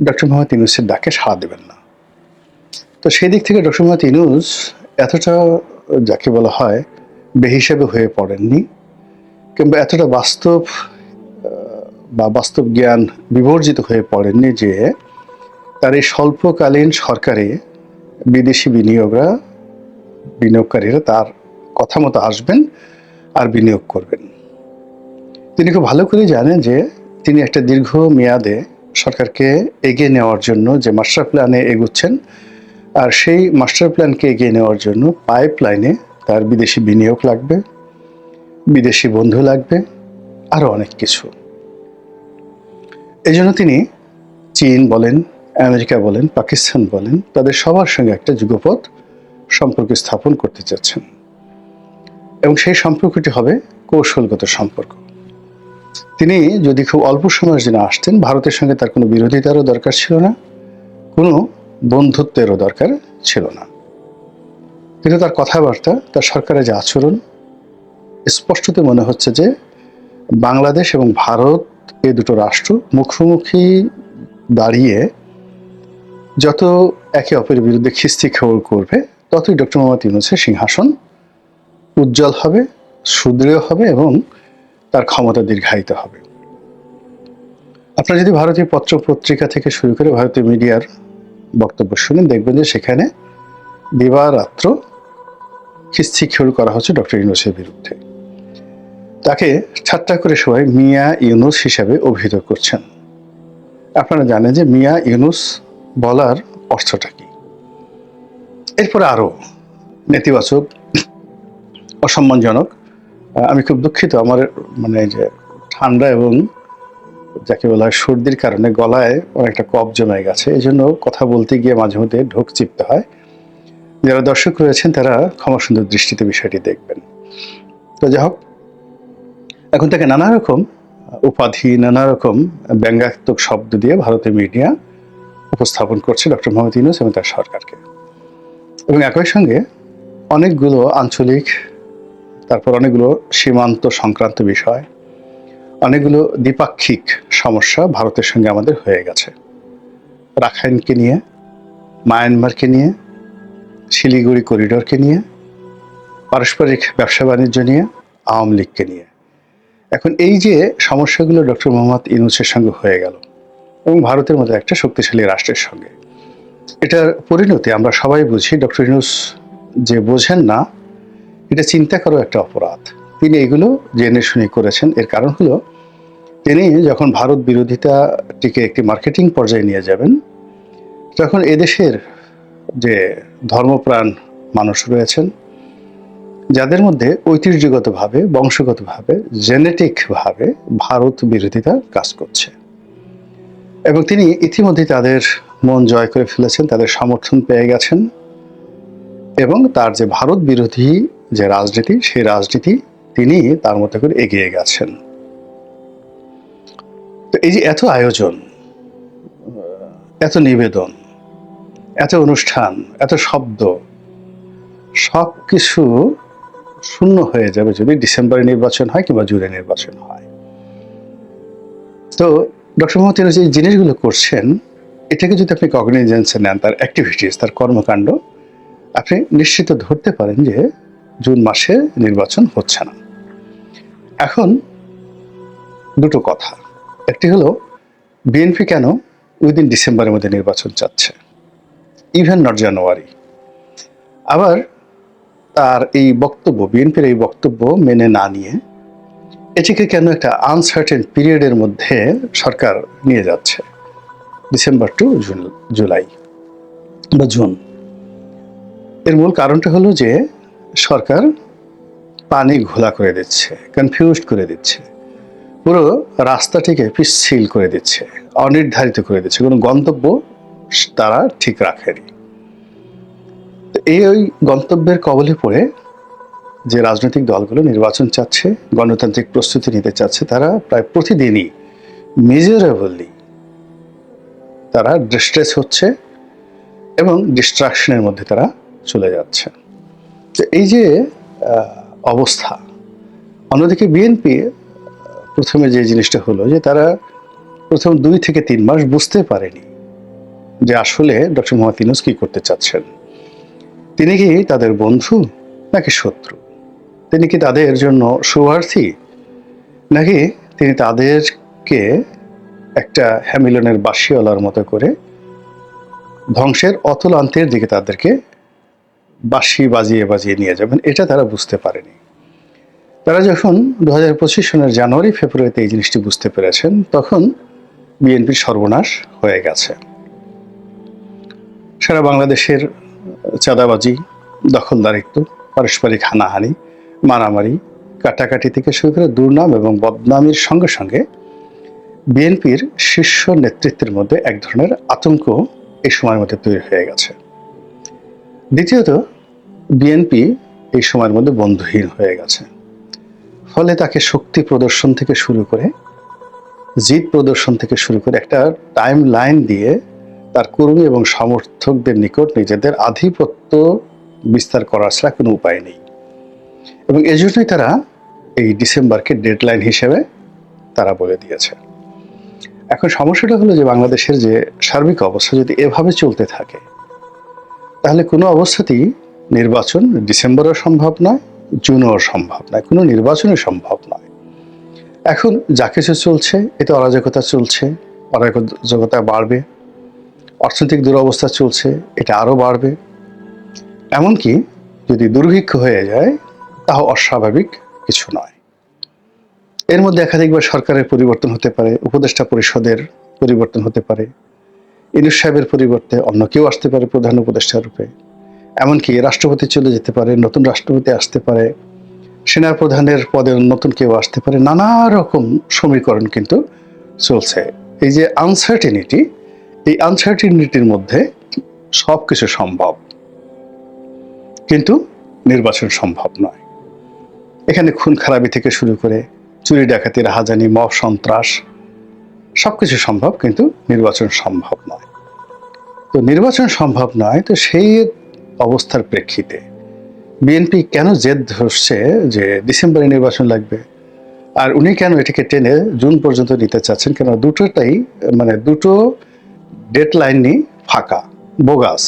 Doctor Mohammad ইউনুসের ডাকে সাড়া দেবেন না। তো সেই দিক থেকে ডক্টর মোহাম্মদ ইউনুস এতটা, যাকে বলা হয়, বেহিসাবে হয়ে পড়েননি কিংবা এতটা বাস্তব বা বাস্তব জ্ঞান বিবর্জিত হয়ে পড়েননি যে তার এই স্বল্পকালীন সরকারে বিদেশি বিনিয়োগরা, বিনিয়োগকারীরা তার কথা মতো আসবেন আর বিনিয়োগ করবেন। তিনি খুব ভালো করে জানেন যে তিনি একটা দীর্ঘ মেয়াদে সরকারকে এগিয়ে নেওয়ার জন্য যে মাস্টার প্ল্যানে এগুচ্ছেন, আর সেই মাস্টার প্ল্যানকে এগিয়ে নেওয়ার জন্য পাইপ লাইনে তার বিদেশি বিনিয়োগ লাগবে, বিদেশি বন্ধু লাগবে আরও অনেক কিছু। এই জন্য তিনি চীন বলেন, আমেরিকা বলেন, পাকিস্তান বলেন, তাদের সবার সঙ্গে একটা যুগপথ সম্পর্ক স্থাপন করতে চাচ্ছেন। এবং সেই সম্পর্কটি হবে কৌশলগত সম্পর্ক। তিনি যদি খুব অল্প সময়ের জন্য আসতেন, ভারতের সঙ্গে তার কোনো বিরোধিতারও দরকার ছিল না, কোনো বন্ধুত্বেরও দরকার ছিল না। কিন্তু তার কথাবার্তা, তার সরকারের যে আচরণ, স্পষ্টত মনে হচ্ছে যে বাংলাদেশ এবং ভারত এই দুটো রাষ্ট্র মুখোমুখি দাঁড়িয়ে যত একে অপরের বিরুদ্ধে খিস্তি খেউল করবে, ততই ডক্টর মোহাম্মদ ইউনুসের সিংহাসন উজ্জ্বল হবে, সুদৃঢ় হবে এবং তার ক্ষমতা দীর্ঘায়িত হবে। আপনারা যদি ভারতীয় পত্র পত্রিকা থেকে শুরু করে ভারতীয় মিডিয়ার বক্তব্য শুনেন, দেখবেন যে সেখানে দিবারাত্র খিস্তি খেউল করা হচ্ছে ডক্টর ইউনুসের বিরুদ্ধে। তাকে ঠাট্টা করে সবাই মিয়া ইউনুস হিসাবে অভিহিত করছেন। আপনারা জানেন যে মিয়া ইউনুস বলার অর্থটা কি? এরপরে আরও নেতিবাচক, অসম্মানজনক আমি খুব দুঃখিত আমার মানে যে ঠান্ডা এবং যাকে বলা হয় সর্দির কারণে গলায় অনেকটা কফ জমে গেছে, এই জন্য কথা বলতে গিয়ে মাঝে মধ্যে ঢোক চিপতে হয়। যারা দর্শক রয়েছেন, তারা ক্ষমা সুন্দর দৃষ্টিতে বিষয়টি দেখবেন। তো যাই হোক, এখন তাকে নানা রকম উপাধি, নানা রকম ব্যঙ্গাত্মক শব্দ দিয়ে ভারতের মিডিয়া উপস্থাপন করছে ডক্টর মোহাম্মদ ইউনুস এবং তার সরকারকে। এবং একই সঙ্গে অনেকগুলো আঞ্চলিক তারপর অনেকগুলো সীমান্ত সংক্রান্ত বিষয়, অনেকগুলো দ্বিপাক্ষিক সমস্যা ভারতের সঙ্গে আমাদের হয়ে গেছে। রাখাইনকে নিয়ে, মায়ানমারকে নিয়ে, শিলিগুড়ি করিডোরকে নিয়ে, পারস্পরিক ব্যবসা বাণিজ্য নিয়ে, আওয়ামী লীগকে নিয়ে। এখন এই যে সমস্যাগুলো ডক্টর মোহাম্মদ ইউনুসের সঙ্গে হয়ে গেল, এবং ভারতের মতো একটা শক্তিশালী রাষ্ট্রের সঙ্গে, এটার পরিণতি আমরা সবাই বুঝি। ডক্টর ইউনুস যে বোঝেন না এটা চিন্তা করো একটা অপরাধ। তিনি এগুলো জেনে শুনে করেছেন। এর কারণ হলো, তিনি যখন ভারত বিরোধিতাটিকে একটি মার্কেটিং পর্যায়ে নিয়ে যাবেন, তখন এদেশের যে ধর্মপ্রাণ মানুষ রয়েছেন, যাদের মধ্যে ঐতিহ্যগতভাবে, বংশগতভাবে, জেনেটিকভাবে ভারত বিরোধিতা কাজ করছে। এবং তিনি ইতিমধ্যে তাদের মন জয় করে ফেলেছেন, তাদের সমর্থন পেয়ে গেছেন এবং তার যে ভারত বিরোধী যে রাজনীতি, সেই রাজনীতি তিনি তার মতো করে এগিয়ে গেছেন। তো এই যে এত আয়োজন, এত নিবেদন, এত অনুষ্ঠান, এত শব্দ সব কিছু শূন্য হয়ে যাবে যদি ডিসেম্বরে নির্বাচন হয় কিংবা জুড়ে নির্বাচন হয়। তো ডক্টর মোহাম্মদ এই জিনিসগুলো করছেন, এটাকে যদি আপনি কগনিজেন্সে নেন, তার অ্যাক্টিভিটিস তার কর্মকাণ্ড, আপনি নিশ্চিত ধরতে পারেন যে জুন মাসে নির্বাচন হচ্ছে না। এখন দুটো কথা। একটি হলো, বিএনপি কেন উইদিন ডিসেম্বরের মধ্যে নির্বাচন চাচ্ছে? Even not January. আবার তার এই বক্তব্য, বিএনপির এই বক্তব্য মেনে না নিয়ে এটিকে কেন একটা আনসার্টেন পিরিয়ডের মধ্যে সরকার নিয়ে যাচ্ছে? ডিসেম্বর টু জুন, জুলাই বা জুন। এর মূল কারণটা হলো যে সরকার পানি ঘোলা করে দিচ্ছে কনফিউজড করে দিচ্ছে। পুরো রাস্তাটিকে পিচ্ছিল করে দিচ্ছে, অনির্ধারিত করে দিচ্ছে। কোনো গন্তব্য তারা ঠিক রাখেনি। এই ওই গন্তব্যের কবলে পড়ে যে রাজনৈতিক দলগুলো নির্বাচন চাচ্ছে, গণতান্ত্রিক প্রস্তুতি নিতে চাচ্ছে, তারা প্রায় প্রতিদিনই মেজারেবলি তারা ডিস্ট্রেস হচ্ছে এবং ডিস্ট্রাকশনের মধ্যে তারা চলে যাচ্ছে। এই যে অবস্থা, অন্যদিকে বিএনপি প্রথমে যে জিনিসটা হলো যে তারা প্রথম দুই থেকে তিন মাস বুঝতে পারেনি যে আসলে ডক্টর মোহাম্মদ ইউনুস কি করতে চাচ্ছেন। তিনি কি তাদের বন্ধু নাকি শত্রু? তিনি কি তাদের জন্য শুভার্থী নাকি তিনি তাদেরকে একটা হ্যামিলনের বাসিওয়ালার মতো করে ধ্বংসের অতলান্তের দিকে তাদেরকে বাঁশি বাজিয়ে বাজিয়ে নিয়ে যাবেন এটা তারা বুঝতে পারেনি। তারা যখন দু হাজার পঁচিশ সনের জানুয়ারি, ফেব্রুয়ারিতে এই জিনিসটি বুঝতে পেরেছেন, তখন বিএনপির সর্বনাশ হয়ে গেছে। সারা বাংলাদেশের চাঁদাবাজি, দখলদারিত্ব, পারস্পরিক হানাহানি, মারামারি, কাটাকাটি থেকে শুরু করে দুর্নাম এবং বদনামির সঙ্গে সঙ্গে বিএনপির শীর্ষ নেতৃত্বের মধ্যে এক ধরনের আতঙ্ক এই সময়ের মধ্যে তৈরি হয়ে গেছে। দ্বিতীয়ত বিএনপি এই সময়ের মধ্যে বন্ধুহীন হয়ে গেছে। ফলে তাকে শক্তি প্রদর্শন থেকে শুরু করে, জিত প্রদর্শন থেকে শুরু করে একটা টাইম লাইন দিয়ে তার কর্মী এবং সমর্থকদের নিকট নিজেদের আধিপত্য বিস্তার করার ছাড়া কোনো উপায় নেই। এবং এজন্যই তারা এই ডিসেম্বরকে ডেডলাইন হিসেবে তারা বলে দিয়েছে। এখন সমস্যাটা হলো যে বাংলাদেশের যে সার্বিক অবস্থা যদি এভাবে চলতে থাকে তাহলে কোনো অবস্থাতেই নির্বাচন ডিসেম্বরও সম্ভব নয়, জুনও সম্ভব নয়, কোনো নির্বাচনই সম্ভব নয়। এখন যা কিছু চলছে এতে অরাজকতা চলছে, অরাজকতা বাড়বে, অর্থনৈতিক দুরবস্থা চলছে, এটা আরও বাড়বে। এমনকি যদি দুর্ভিক্ষ হয়ে যায়, তাও অস্বাভাবিক কিছু নয়। এর মধ্যে একাধিকবার সরকারের পরিবর্তন হতে পারে, উপদেষ্টা পরিষদের পরিবর্তন হতে পারে ইনুস সাহেবের পরিবর্তে অন্য কেউ আসতে পারে প্রধান উপদেষ্টা রূপে। এমনকি রাষ্ট্রপতি চলে যেতে পারে, নতুন রাষ্ট্রপতি আসতে পারে সেনা প্রধানের পদে নতুন কেউ আসতে পারে, নানা রকম সমীকরণ কিন্তু চলছে। এই যে আনসার্টিনিটি এই আনসার্টিনিটির মধ্যে সব কিছু সম্ভব। কিন্তু নির্বাচন সম্ভব নয়। এখানে খুন খারাপি থেকে শুরু করে চুরি ডাকাতি রাহাজানি মব সন্ত্রাস, সবকিছু সম্ভব কিন্তু নির্বাচন সম্ভব নয়। তো নির্বাচন সম্ভব নয়, তো সেই অবস্থার প্রেক্ষিতে বিএনপি কেন জেদ ধরছে যে ডিসেম্বরে নির্বাচন লাগবে? আর উনি কেন এটিকে টেনে জুন পর্যন্ত নিতে চাচ্ছেন? কেন দুটোটাই মানে দুটো ডেড লাইনই ফাঁকা, বোগাস,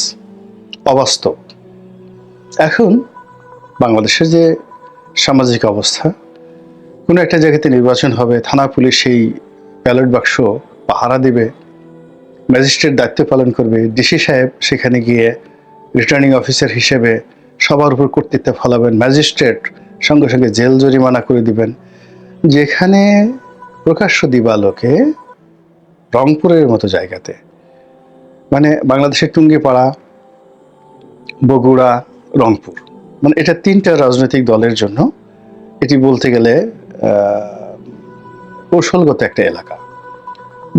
অবাস্তব। এখন বাংলাদেশের যে সামাজিক অবস্থা, কোনো একটা জায়গাতে নির্বাচন হবে, থানা পুলিশ সেই ব্যালট বাক্স পাহারা দিবে। ম্যাজিস্ট্রেট দায়িত্ব পালন করবে, ডিসি সাহেব সেখানে গিয়ে রিটার্নিং অফিসার হিসেবে সবার উপর কর্তৃত্ব ফলাবেন, ম্যাজিস্ট্রেট সঙ্গে সঙ্গে জেল জরিমানা করে দিবেন। যেখানে প্রকাশ্য দিবালোকে রংপুরের মতো জায়গাতে মানে বাংলাদেশের টুঙ্গিপাড়া, বগুড়া, রংপুর মানে এটা তিনটা রাজনৈতিক দলের জন্য এটি বলতে গেলে কৌশলগত একটা এলাকা।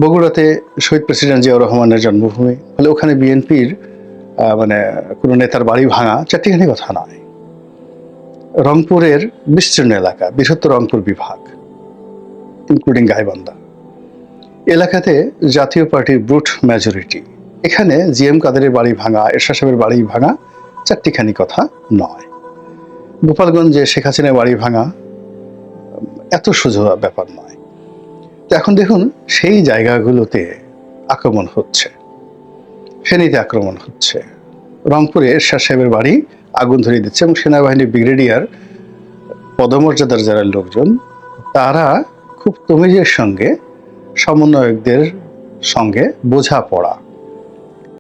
বগুড়াতে শহীদ প্রেসিডেন্ট জিয়াউর রহমানের জন্মভূমি। ফলে ওখানে বিএনপির মানে কোনো নেতার বাড়ি ভাঙা চারটিখানি কথা নয়। রংপুরের বিস্তীর্ণ এলাকা, বৃহত্তর রংপুর বিভাগ ইনক্লুডিং গাইবান্ধা। এলাকাতে জাতীয় পার্টির ব্রুট মেজরিটি এখানে জি এম কাদেরের বাড়ি ভাঙা এরশা সাহেবের বাড়ি ভাঙা চারটিখানি কথা নয়। গোপালগঞ্জে শেখ হাসিনার বাড়ি ভাঙা, এত সোজা ব্যাপার নয়। তো এখন দেখুন, সেই জায়গাগুলোতে আক্রমণ হচ্ছে। ফেনীতে আক্রমণ হচ্ছে। রংপুরে এরশাদ সাহেবের বাড়ি আগুন ধরিয়ে দিচ্ছে এবং সেনাবাহিনীর ব্রিগেডিয়ার পদমর্যাদার যারা লোকজন, তারা খুব তমিজের সঙ্গে সমন্বয়কদের সঙ্গে বোঝাপড়া।